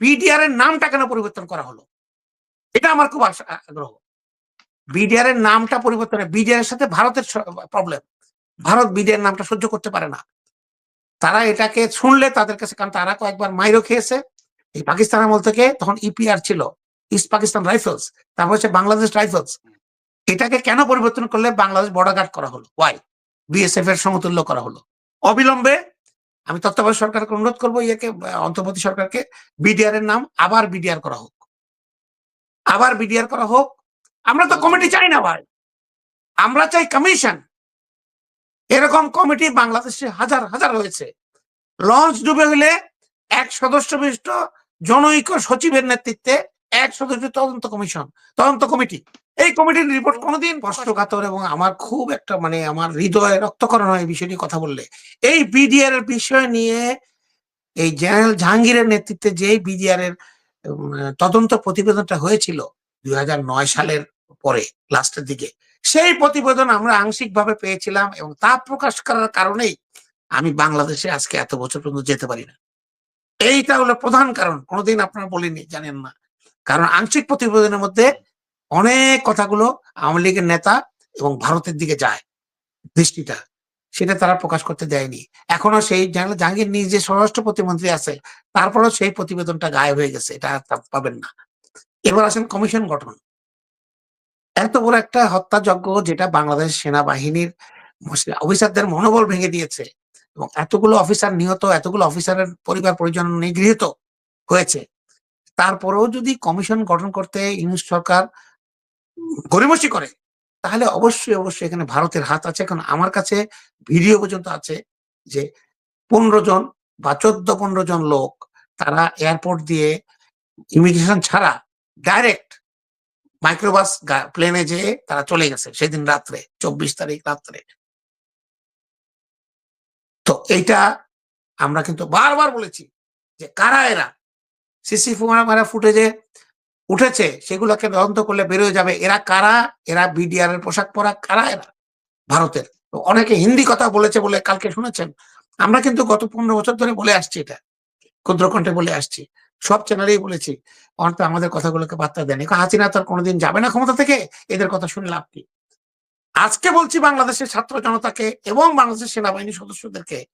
BDR এর নামটা কেন পরিবর্তন করা হলো? এটা আমার খুব আগ্রহ। বিডিআর এর নামটা পরিবর্তন বিডিআর এর সাথে ভারতের প্রবলেম ভারত বিডিআর নামটা সহ্য করতে পারে না। তারা এটাকে শুনলে তাদের কাছে, কারণ তারা কয়েকবার মাইরও খেয়েছে। এই পাকিস্তান আমল থেকে তখন ইপিআর ছিল ইস্ট পাকিস্তান রাইফেলস তারপর হচ্ছে বাংলাদেশ রাইফেলস এটাকে কেন পরিবর্তন করলে বাংলাদেশ বর্ডার গার্ড করা হলো? ওয়াই বিএসএফ এর সমতুল্য করা হলো। অবিলম্বে আমি তত্ত্বাবধায়ক সরকারকে অনুরোধ করব, ইয়েকে অন্তর্বর্তী সরকারকে বিডিআর এর নাম আবার বিডিআর করা হোক। আবার বিডিআর করা হোক। আমরা তো কমিটি চাই না ভাই। আমরা চাই কমিশন। এরকম কমিটি বাংলাদেশে হাজার হাজার হয়েছে। লঞ্চ ডুবে হলে এক সদস্য বিশিষ্ট জনৈক সচিবের নেতৃত্বে এক সদস্য তদন্ত কমিশন, তদন্ত কমিটি। এই কমিটির রিপোর্ট কোনোদিন কষ্টকাতর এবং আমার খুব একটা মানে আমার হৃদয়ে রক্তকরণ হয় নিয়ে কথা বললে। এই বিডিআর এর বিষয় নিয়ে এই জেনারেল জাহাঙ্গীরের নেতৃত্বে যে বিডিআর এর তদন্ত প্রতিবেদনটা হয়েছিল দুই হাজার নয় সালের পরে, লাস্টের দিকে, সেই প্রতিবেদন আমরা আংশিকভাবে পেয়েছিলাম এবং তা প্রকাশ করার কারণেই আমি বাংলাদেশে আজকে এত বছর পর্যন্ত যেতে পারি না। এইটা হলো প্রধান কারণ, কোনোদিন আপনারা বলিনি, জানেন না। কারণ আংশিক প্রতিবেদনের মধ্যে অনেক কথাগুলো আওয়ামী লীগের নেতা এবং ভারতের দিকে যায় দৃষ্টিটা। সেটা তারা প্রকাশ করতে দেয়নি। এখনও সেই জাহাঙ্গীর নিজে স্বরাষ্ট্র প্রতিমন্ত্রী আছে, তারপরেও সেই প্রতিবেদনটা গায়েব হয়ে গেছে, এটা পাবেন না। এবার আসেন কমিশন গঠন। এত বড় একটা হত্যাযজ্ঞ যেটা বাংলাদেশ সেনাবাহিনীর অফিসারদের মনোবল ভেঙে দিয়েছে এবং এতগুলো অফিসার নিহত, এতগুলো অফিসারের পরিবার পরিজন নিগৃহীত হয়েছে। তারপরেও যদি কমিশন গঠন করতে ইউনুস সরকার উম, করে। তাহলে অবশ্যই অবশ্যই এখানে ভারতের হাত আছে। এখন আমার কাছে ভিডিও পর্যন্ত আছে যে পনেরো জন বা চোদ্দ পনেরো জন লোক তারা এয়ারপোর্ট দিয়ে ইমিগ্রেশন ছাড়া ডাইরেক্ট মাইক্রোবাস প্লেনে যেয়ে তারা চলে গেছে সেদিন রাত্রে চব্বিশ তারিখ রাত্রে। তো এইটা আমরা কিন্তু বারবার বলেছি যে কারা এরা? সিসি ক্যামেরা ফুটেজে উঠেছে, সেগুলোকে তদন্ত করলে বেরোয় যাবে। এরা কারা? এরা বিডিআর এর পোশাক পরা কারা এরা? ভারতের। অনেকে হিন্দি কথা বলেছে বলে কালকে শুনেছেন। আমরা কিন্তু গত পনেরো বছর ধরে বলে আসছি এটা। ক্ষুদ্রকণ্ঠে বলে আসছি। সব চ্যানেলেই বলেছি। অন্ত আমাদের কথাগুলোকে বার্তা দেন হাসিনা তো কোনোদিন যাবে না ক্ষমতা থেকে? এদের কথা শুনে লাভ কি? আজকে বলছি বাংলাদেশের ছাত্র জনতাকে এবং বাংলাদেশের সেনাবাহিনীর সদস্যদেরকে,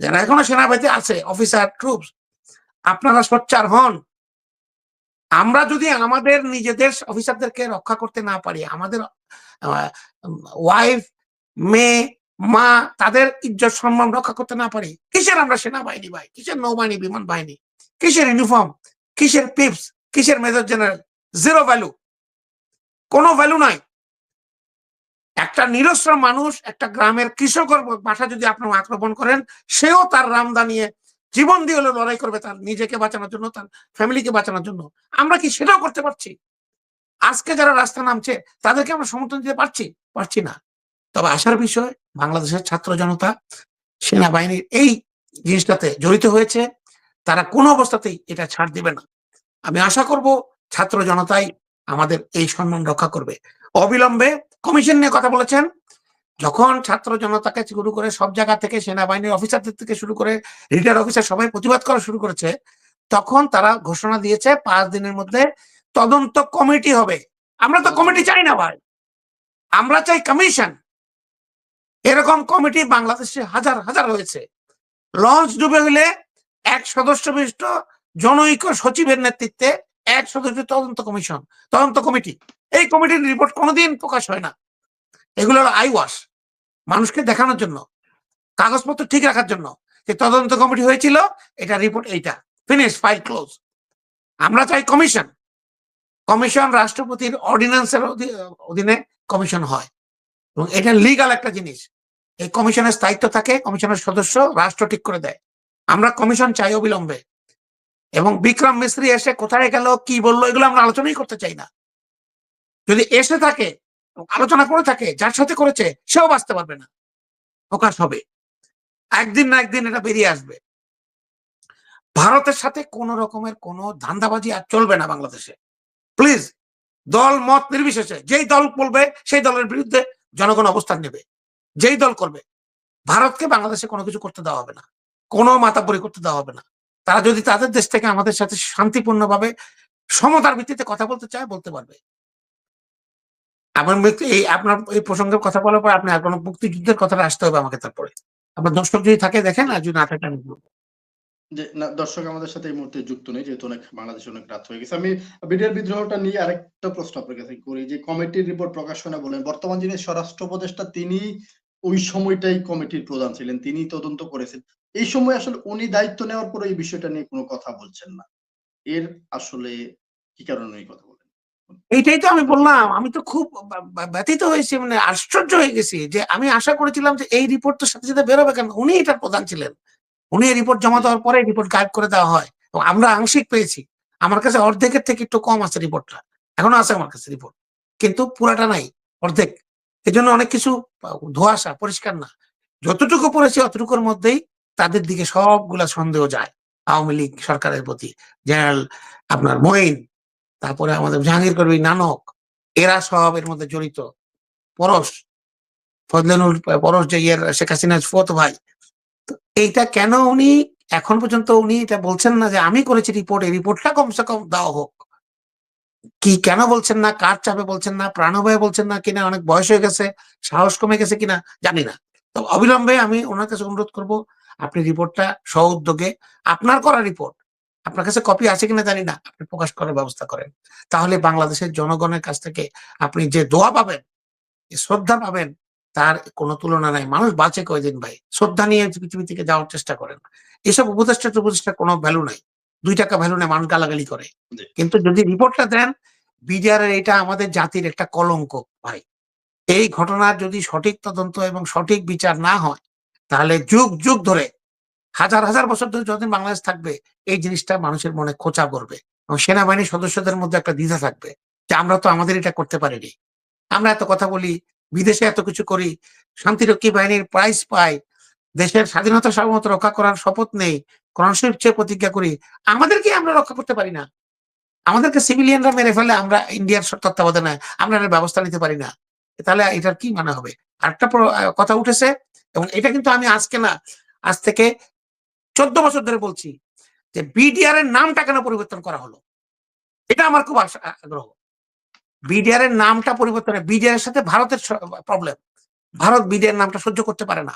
যারা এখনও সেনাবাহিনীতে আছে অফিসার ট্রুপস আপনারা সোচ্চার হন। আমরা যদি আমাদের নিজেদের অফিসারদেরকে রক্ষা করতে না পারি, আমাদের ওয়াইফ মেয়ে, মা, তাদের ইজ্জত সম্মান রক্ষা করতে না পারি, কিসের আমরা সেনাবাহিনী ভাই? কিসের নৌবাহিনী, বিমান বাহিনী? কিসের ইউনিফর্ম কিসের পিপস কিসের মেজর জেনারেল জিরো ভ্যালু কোনো ভ্যালু নাই। একটা নিরস্ত্র মানুষ, একটা গ্রামের কৃষকের বাসা যদি আপনার আক্রমণ করেন, সেও তার রামদা নিয়ে জীবন দিয়ে হলেও লড়াই করবে তার, নিজেকে বাঁচানোর জন্য, তার ফ্যামিলিকে বাঁচানোর জন্য। আমরা কি সেটাও করতে পারছি? আজকে যারা রাস্তা নামছে, তাদেরকে আমরা সমর্থন দিতে পারছি? পারছি না। তবে আসার বিষয়, বাংলাদেশের ছাত্র জনতা, সেনাবাহিনীর এই জিনিসটাতে জড়িত হয়েছে, তারা কোনো অবস্থাতেই এটা ছাড় দিবে না। আমি আশা করব, ছাত্র জনতাই আমাদের এই সম্মান রক্ষা করবে। অবিলম্বে কমিশন নিয়ে কথা বলেছেন। যখন ছাত্র জনতাকে শুরু করে সব জায়গা থেকে সেনাবাহিনীর অফিসারদের থেকে শুরু করে রিটায়ার অফিসার সবাই প্রতিবাদ করা শুরু করেছে, তখন তারা ঘোষণা দিয়েছে পাঁচ দিনের মধ্যে তদন্ত কমিটি হবে। আমরা তো কমিটি চাই না ভাই। আমরা চাই কমিশন এরকম কমিটি বাংলাদেশে হাজার হাজার হয়েছে। লঞ্চ ডুবে হলে এক সদস্য বিশিষ্ট জনৈক সচিবের নেতৃত্বে এক সদস্য তদন্ত কমিশন তদন্ত কমিটি এই কমিটির রিপোর্ট কোনোদিন প্রকাশ হয় না। এগুলো হলো আই ওয়াশ মানুষকে দেখানোর জন্য, কাগজপত্র ঠিক রাখার জন্য। যে তদন্ত কমিটি হয়েছিল, এটা রিপোর্ট এইটা। ফিনিশ ফাইল ক্লোজ আমরা চাই কমিশন কমিশন রাষ্ট্রপতির অর্ডিন্যান্সের অধীনে কমিশন হয়। এবং এটা লিগাল একটা জিনিস। এই কমিশনের স্থায়িত্ব থাকে কমিশনের সদস্য রাষ্ট্র ঠিক করে দেয়। আমরা কমিশন চাই অবিলম্বে। এবং বিক্রম মিস্ত্রি এসে কোথায় গেল, কি বলল, এগুলো আমরা আলোচনাই করতে চাই না। যদি এসে থাকে আলোচনা করে থাকে, যার সাথে করেছে, সেও বাঁচতে পারবে না। প্রকাশ হবে। একদিন না একদিন এটা বেরিয়ে আসবে। ভারতের সাথে কোন রকমের কোন ধান্দাবাজি আর চলবে না বাংলাদেশে। প্লিজ দল, মত নির্বিশেষে, যেই দল বলবে, সেই দলের বিরুদ্ধে জনগণ অবস্থান নেবে। যেই দল করবে, ভারতকে বাংলাদেশে কোনো কিছু করতে দেওয়া হবে না। কোনো মাতাবরি করতে দেওয়া হবে না। তারা যদি তাদের দেশ থেকে আমাদের সাথে শান্তিপূর্ণভাবে সমতার ভিত্তিতে কথা বলতে চায়, বলতে পারবে। আমার এই আপনার এই প্রসঙ্গের কথা বলার পর আপনি কোনো মুক্তিযুদ্ধের কথাটা আসতে হবে আমাকে তারপরে। আপনার দর্শক যদি থাকে, দেখেন, আর যদি না থাকে, আমি। যে, না, দর্শক আমাদের সাথে এই মুহূর্তে যুক্ত নেই, যেহেতু অনেক, বাংলাদেশে অনেক রাত হয়ে গেছে। আমি বিডিআর বিদ্রোহটা নিয়ে আরেকটা প্রশ্ন আপনার কাছে করি। যে, কমিটির রিপোর্ট প্রকাশনা বলেন, বর্তমান যিনি স্বরাষ্ট্র উপদেষ্টা, তিনি ওই সময়টাই কমিটির প্রধান ছিলেন, তিনি তদন্ত করেছেন। এই সময় আসলে উনি দায়িত্ব নেওয়ার পরে এই বিষয়টা নিয়ে কোনো কথা বলছেন না। এর আসলে কি কারণে এই কথা এইটাই তো আমি বললাম, আমি তো খুব ব্যথিত হয়েছি মানে আশ্চর্য হয়ে গেছি যে আমি আশা করেছিলাম যে এই রিপোর্ট তো সাথে সাথে বেরোবে কেন? উনি এটা প্রধান ছিলেন। উনি এই রিপোর্ট জমা দেওয়ার পরে রিপোর্ট গায়েব করে দেওয়া হয়। এবং আমরা আংশিক পেয়েছি। আমার কাছে অর্ধেকের থেকে একটু কম আছে রিপোর্টটা এখনও আছে আমার কাছে রিপোর্ট কিন্তু পুরাটা নাই, অর্ধেক। এই জন্য অনেক কিছু ধোয়াশা, পরিষ্কার না। যতটুকু পড়েছি অতটুকুর মধ্যেই তাদের দিকে সবগুলা সন্দেহ যায়। আওয়ামী লীগ সরকারের প্রতি। জেনারেল আপনার মঈন তারপরে আমাদের জাহাঙ্গীর কবি নানক, এরা সব এর মধ্যে জড়িত। পরশ ফজলেনুর পরশ যে ইয়ের, শেখ হাসিনার ফত ভাই। তো এইটা কেন উনি, এখন পর্যন্ত উনি এটা বলছেন না যে আমি করেছি রিপোর্ট, এই রিপোর্টটা কমসে কম দেওয়া হোক। কি কেন বলছেন না, কার চাপে বলছেন না প্রাণভয়ে বলছেন না কিনা, অনেক বয়স হয়ে গেছে, সাহস কমে গেছে কিনা, জানি না। তো অবিলম্বে আমি ওনার কাছে অনুরোধ করব, আপনি রিপোর্টটা সহ উদ্যোগে আপনার করা রিপোর্ট আপনার কাছে কপি আছে কিনা জানি না আপনি প্রকাশ করার ব্যবস্থা করেন। তাহলে বাংলাদেশের জনগণের কাছ থেকে আপনি যে দোয়া পাবেন যে শ্রদ্ধা পাবেন তার কোনো তুলনা নাই। মানুষ বাঁচে কয়দিন ভাই? শ্রদ্ধা নিয়ে পৃথিবী থেকে যাওয়ার চেষ্টা করেন। এসব উপদেষ্টা উপদেষ্টা কোনো ভ্যালু নাই। দুই টাকা ভ্যালু নেই মানুষ গালাগালি করে। কিন্তু যদি রিপোর্টটা দেন বিডিআর এর এটা আমাদের জাতির একটা কলঙ্ক ভাই। এই ঘটনার যদি সঠিক তদন্ত এবং সঠিক বিচার না হয় তাহলে যুগ যুগ ধরে হাজার হাজার বছর ধরে যতদিন বাংলাদেশ থাকবে, এই জিনিসটা মানুষের মনে খোঁচা করবে এবং সেনাবাহিনীর সদস্যদের মধ্যে একটা দ্বিধা থাকবে যে আমরা তো আমাদের এটা করতে পারিনি। আমরা এত কথা বলি, বিদেশে এত কিছু করি, শান্তিরক্ষী বাহিনীর প্রাইজ পাই, দেশের স্বাধীনতা সার্বভৌমত্ব রক্ষা করার শপথ নেই কোরআন প্রতিজ্ঞা করি আমাদেরকে আমরা রক্ষা করতে পারি না। আমাদেরকে সিভিলিয়ানরা মেরে ফেলে আমরা ইন্ডিয়ার তত্ত্বাবধানে আমরা ব্যবস্থা নিতে পারি না। তাহলে এটার কি মানে হবে? আরেকটা কথা উঠেছে এবং এটা কিন্তু আমি আজকে না, আজ থেকে চোদ্দ বছর ধরে বলছি যে বিডিআর এর নামটা কেন পরিবর্তন করা হলো? এটা আমার খুব আগ্রহ। বিডিআর এর নামটা পরিবর্তন বিডিআর এর সাথে ভারতের প্রবলেম ভারত বিডিআর নামটা সহ্য করতে পারে না।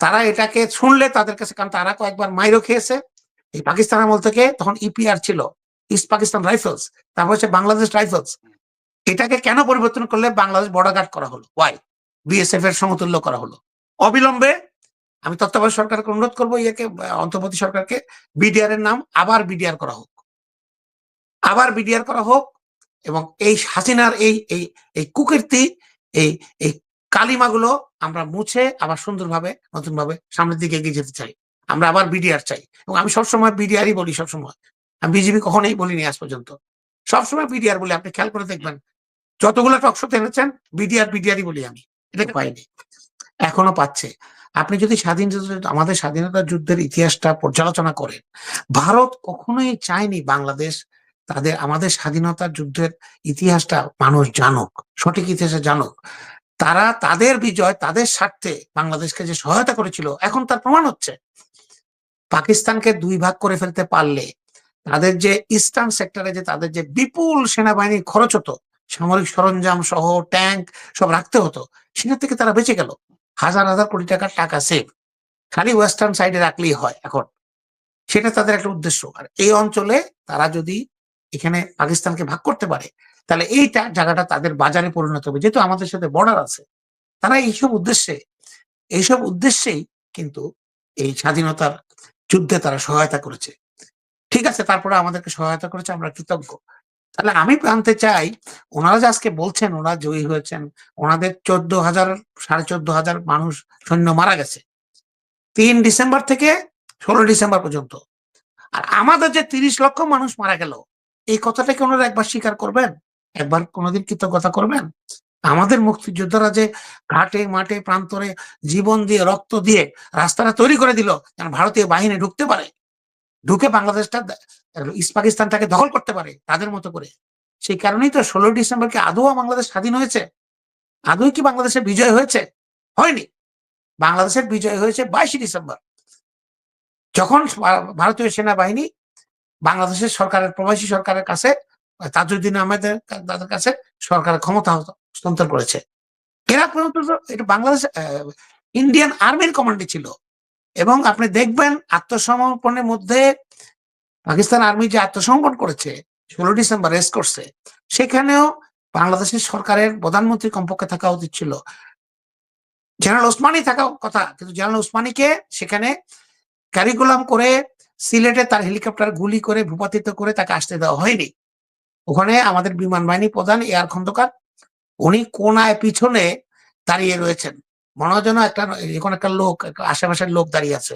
তারা এটাকে শুনলে তাদের কাছে, কারণ তারা কয়েকবার মাইরও খেয়েছে। এই পাকিস্তান আমল থেকে তখন ইপিআর ছিল ইস্ট পাকিস্তান রাইফেলস তারপর হচ্ছে বাংলাদেশ রাইফেলস এটাকে কেন পরিবর্তন করলে বাংলাদেশ বর্ডার গার্ড করা হলো? ওয়াই বিএসএফ এর সমতুল্য করা হলো। অবিলম্বে আমি তত্ত্বাবধায়ক সরকারকে অনুরোধ করব ইয়েকে অন্তর্বর্তী সরকারকে বিডিআর এর নাম আবার বিডিআর করা হোক। আবার বিডিআর করা হোক এবং এই হাসিনার এই এই এই কুকীর্তি এই এই কালিমাগুলো আমরা মুছে আবার সুন্দরভাবে নতুন ভাবে সামনের দিকে এগিয়ে যেতে চাই। আমরা আবার বিডিআর চাই এবং আমি সবসময় বিডিআরই বলি সবসময়। আমি বিজেপি কখনোই বলিনি আজ পর্যন্ত। সবসময় বিডিআর বলি আপনি খেয়াল করে দেখবেন। যতগুলো টকশো এনেছেন বিডিআর বিডিআরই বলি আমি। এটাকে পাইনি। এখনও পাচ্ছে। আপনি যদি স্বাধীন আমাদের স্বাধীনতা যুদ্ধের ইতিহাসটা পর্যালোচনা করেন, ভারত কখনোই চায়নি বাংলাদেশ তাদের, আমাদের স্বাধীনতা যুদ্ধের ইতিহাসটা মানুষ জানুক, সঠিক ইতিহাসে জানুক। তারা তাদের বিজয়, তাদের স্বার্থে বাংলাদেশকে যে সহায়তা করেছিল, এখন তার প্রমাণ হচ্ছে। পাকিস্তানকে দুই ভাগ করে ফেলতে পারলে তাদের যে ইস্টার্ন সেক্টরে যে তাদের যে বিপুল সেনাবাহিনীর খরচ হতো, সামরিক সরঞ্জাম সহ ট্যাঙ্ক সব রাখতে হতো, সেখান থেকে তারা বেঁচে গেল। হাজার হাজার কোটি টাকার টাকা সেভ খালি ওয়েস্টার্ন সাইডে রাখলেই হয় এখন। সেটা তাদের একটা উদ্দেশ্য। আর এই অঞ্চলে তারা যদি এখানে পাকিস্তানকে ভাগ করতে পারে, তাহলে এইটা জায়গাটা তাদের বাজারে পরিণত হবে। যেহেতু আমাদের সাথে বর্ডার আছে, তারা এইসব উদ্দেশ্যে, এইসব উদ্দেশ্যেই কিন্তু এই স্বাধীনতার যুদ্ধে তারা সহায়তা করেছে। ঠিক আছে, তারপরে আমাদেরকে সহায়তা করেছে, আমরা কৃতজ্ঞ। তাহলে আমি জানতে চাই, ওনারা যে আজকে বলছেন, ওনারা জয়ী হয়েছেন, ওনাদের চোদ্দ হাজার, সাড়ে চোদ্দ হাজার মানুষ সৈন্য মারা গেছে। তিন ডিসেম্বর থেকে ষোলো ডিসেম্বর পর্যন্ত। আর আমাদের যে তিরিশ লক্ষ মানুষ মারা গেল, এই কথাটাকে ওনারা একবার স্বীকার করবেন? একবার কোনোদিন কৃতজ্ঞতা করবেন? আমাদের মুক্তিযোদ্ধারা যে ঘাটে, মাঠে, প্রান্তরে জীবন দিয়ে, রক্ত দিয়ে রাস্তাটা তৈরি করে দিল, যেন ভারতীয় বাহিনী ঢুকতে পারে। ঢুকে বাংলাদেশটা ইস্ট পাকিস্তানটাকে দখল করতে পারে তাদের মতো করে। সেই কারণেই তো ষোলোই ডিসেম্বরকে আদৌ বাংলাদেশ স্বাধীন হয়েছে? আদৌ কি বাংলাদেশের বিজয় হয়েছে? হয়নি। বাংলাদেশের বিজয় হয়েছে বাইশে ডিসেম্বর। যখন ভারতীয় সেনাবাহিনী বাংলাদেশের সরকারের, প্রবাসী সরকারের কাছে, তাজউদ্দিন আহমেদের তাদের কাছে সরকারের ক্ষমতা হস্তান্তর করেছে। এরা পর্যন্ত এটা বাংলাদেশ ইন্ডিয়ান আর্মির কমান্ডে ছিল। এবং আপনি দেখবেন আত্মসমর্পণের মধ্যে পাকিস্তান আর্মি যে আত্মসমর্পণ করেছে, ষোলো ডিসেম্বর রেস্ট করছে, সেখানেও বাংলাদেশের সরকারের প্রধানমন্ত্রী কমপক্ষে থাকা উচিত ছিল। জেনারেল ওসমানী থাকা কথা, কিন্তু জেনারেল ওসমানীকে সেখানে ক্যারিকুলাম করে সিলেটে তার হেলিকপ্টার গুলি করে ভূপাতিত করে তাকে আসতে দেওয়া হয়নি। ওখানে আমাদের বিমান বাহিনী প্রধান এয়ার খন্দকার, উনি কোনায় পিছনে দাঁড়িয়ে রয়েছেন। মনে হয় যেন একটা এখন একটা লোক আশেপাশের লোক দাঁড়িয়ে আছে।